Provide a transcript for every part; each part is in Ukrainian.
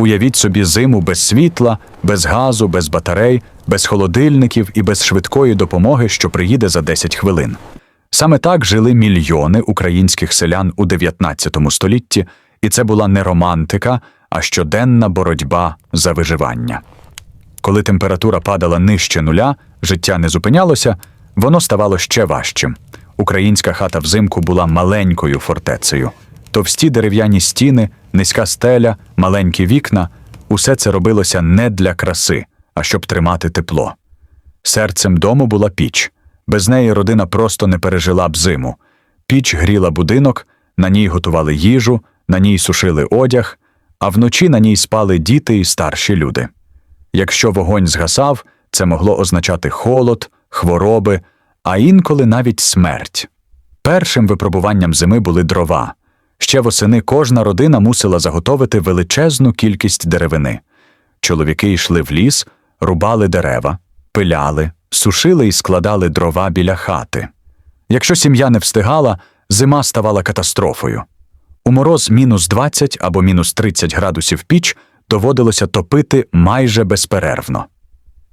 Уявіть собі зиму без світла, без газу, без батарей, без холодильників і без швидкої допомоги, що приїде за 10 хвилин. Саме так жили мільйони українських селян у 19 столітті, і це була не романтика, а щоденна боротьба за виживання. Коли температура падала нижче нуля, життя не зупинялося, воно ставало ще важчим. Українська хата взимку була маленькою фортецею. Товсті дерев'яні стіни, низька стеля, маленькі вікна усе це робилося не для краси, а щоб тримати тепло. Серцем дому була піч. Без неї родина просто не пережила б зиму. Піч гріла будинок, на ній готували їжу, на ній сушили одяг, а вночі на ній спали діти і старші люди. Якщо вогонь згасав, це могло означати холод, хвороби, а інколи навіть смерть. Першим випробуванням зими були дрова. Ще восени кожна родина мусила заготовити величезну кількість деревини. Чоловіки йшли в ліс, рубали дерева, пиляли, сушили і складали дрова біля хати. Якщо сім'я не встигала, зима ставала катастрофою. У мороз мінус 20 або мінус 30 градусів піч доводилося топити майже безперервно.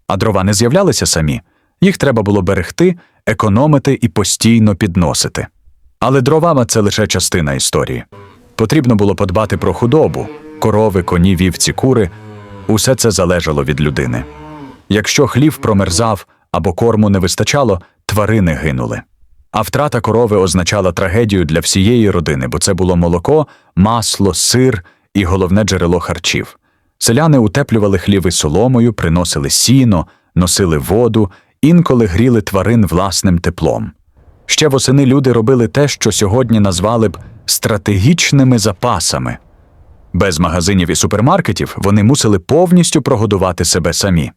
А дрова не з'являлися самі, їх треба було берегти, економити і постійно підносити. Але дровами це лише частина історії. Потрібно було подбати про худобу, корови, коні, вівці, кури усе це залежало від людини. Якщо хлів промерзав або корму не вистачало, тварини гинули. А втрата корови означала трагедію для всієї родини, бо це було молоко, масло, сир і головне джерело харчів. Селяни утеплювали хліви соломою, приносили сіно, носили воду, інколи гріли тварин власним теплом. Ще восени люди робили те, що сьогодні назвали б стратегічними запасами. Без магазинів і супермаркетів вони мусили повністю прогодувати себе самі.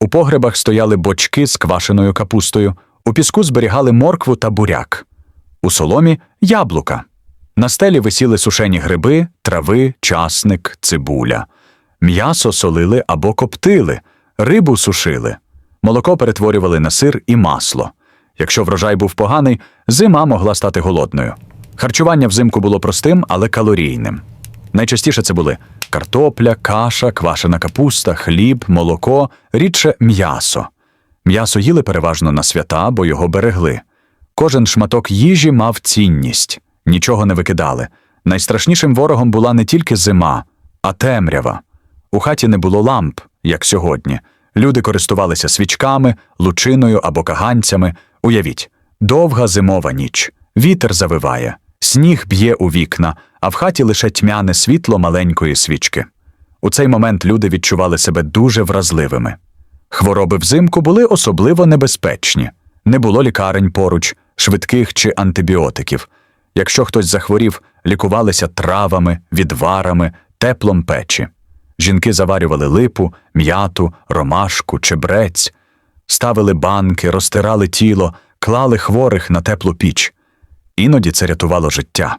У погребах стояли бочки з квашеною капустою, у піску зберігали моркву та буряк, у соломі яблука. На стелі висіли сушені гриби, трави, часник, цибуля. М'ясо солили або коптили, рибу сушили, молоко перетворювали на сир і масло. Якщо врожай був поганий, зима могла стати голодною. Харчування взимку було простим, але калорійним. Найчастіше це були картопля, каша, квашена капуста, хліб, молоко, рідше м'ясо. М'ясо їли переважно на свята, бо його берегли. Кожен шматок їжі мав цінність, нічого не викидали. Найстрашнішим ворогом була не тільки зима, а темрява. У хаті не було ламп, як сьогодні. Люди користувалися свічками, лучиною або каганцями. Уявіть, довга зимова ніч, вітер завиває, сніг б'є у вікна, а в хаті лише тьмяне світло маленької свічки. У цей момент люди відчували себе дуже вразливими. Хвороби взимку були особливо небезпечні, не було лікарень поруч, швидких чи антибіотиків. Якщо хтось захворів, лікувалися травами, відварами, теплом печі. Жінки заварювали липу, м'яту, ромашку, чебрець, ставили банки, розтирали тіло, клали хворих на теплу піч. Іноді це рятувало життя,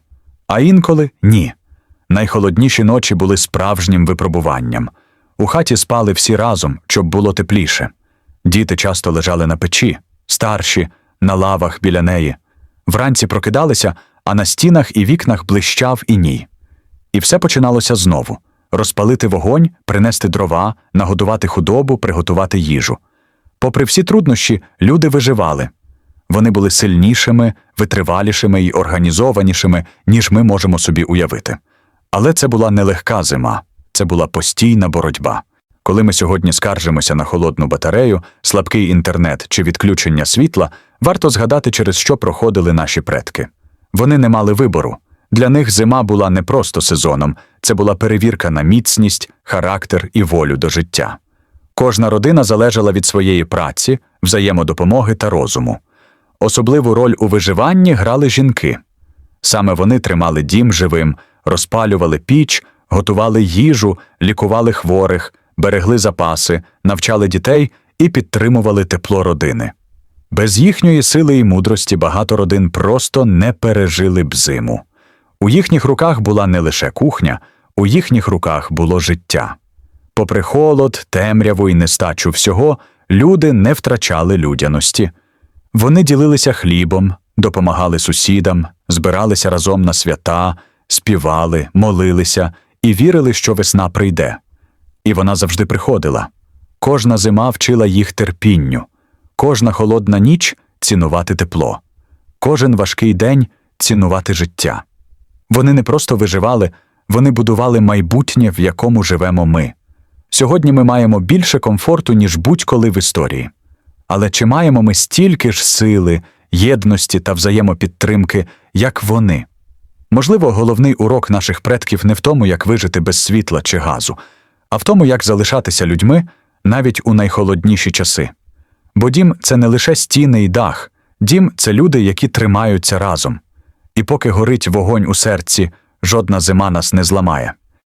а інколи ні. Найхолодніші ночі були справжнім випробуванням. У хаті спали всі разом, щоб було тепліше. Діти часто лежали на печі, старші, на лавах біля неї. Вранці прокидалися, а на стінах і вікнах блищав іній. І все починалося знову розпалити вогонь, принести дрова, нагодувати худобу, приготувати їжу. Попри всі труднощі, люди виживали. Вони були сильнішими, витривалішими і організованішими, ніж ми можемо собі уявити. Але це була нелегка зима, це була постійна боротьба. Коли ми сьогодні скаржимося на холодну батарею, слабкий інтернет чи відключення світла, варто згадати, через що проходили наші предки. Вони не мали вибору. Для них зима була не просто сезоном, це була перевірка на міцність, характер і волю до життя. Кожна родина залежала від своєї праці, взаємодопомоги та розуму. Особливу роль у виживанні грали жінки. Саме вони тримали дім живим, розпалювали піч, готували їжу, лікували хворих, берегли запаси, навчали дітей і підтримували тепло родини. Без їхньої сили і мудрості багато родин просто не пережили б зиму. У їхніх руках була не лише кухня, у їхніх руках було життя. Попри холод, темряву і нестачу всього, люди не втрачали людяності. Вони ділилися хлібом, допомагали сусідам, збиралися разом на свята, співали, молилися і вірили, що весна прийде. І вона завжди приходила. Кожна зима вчила їх терпінню, кожна холодна ніч цінувати тепло, кожен важкий день цінувати життя. Вони не просто виживали, вони будували майбутнє, в якому живемо ми. Сьогодні ми маємо більше комфорту, ніж будь-коли в історії. Але чи маємо ми стільки ж сили, єдності та взаємопідтримки, як вони? Можливо, головний урок наших предків не в тому, як вижити без світла чи газу, а в тому, як залишатися людьми навіть у найхолодніші часи. Бо дім це не лише стіни і дах, дім це люди, які тримаються разом. І поки горить вогонь у серці, жодна зима нас не зламає.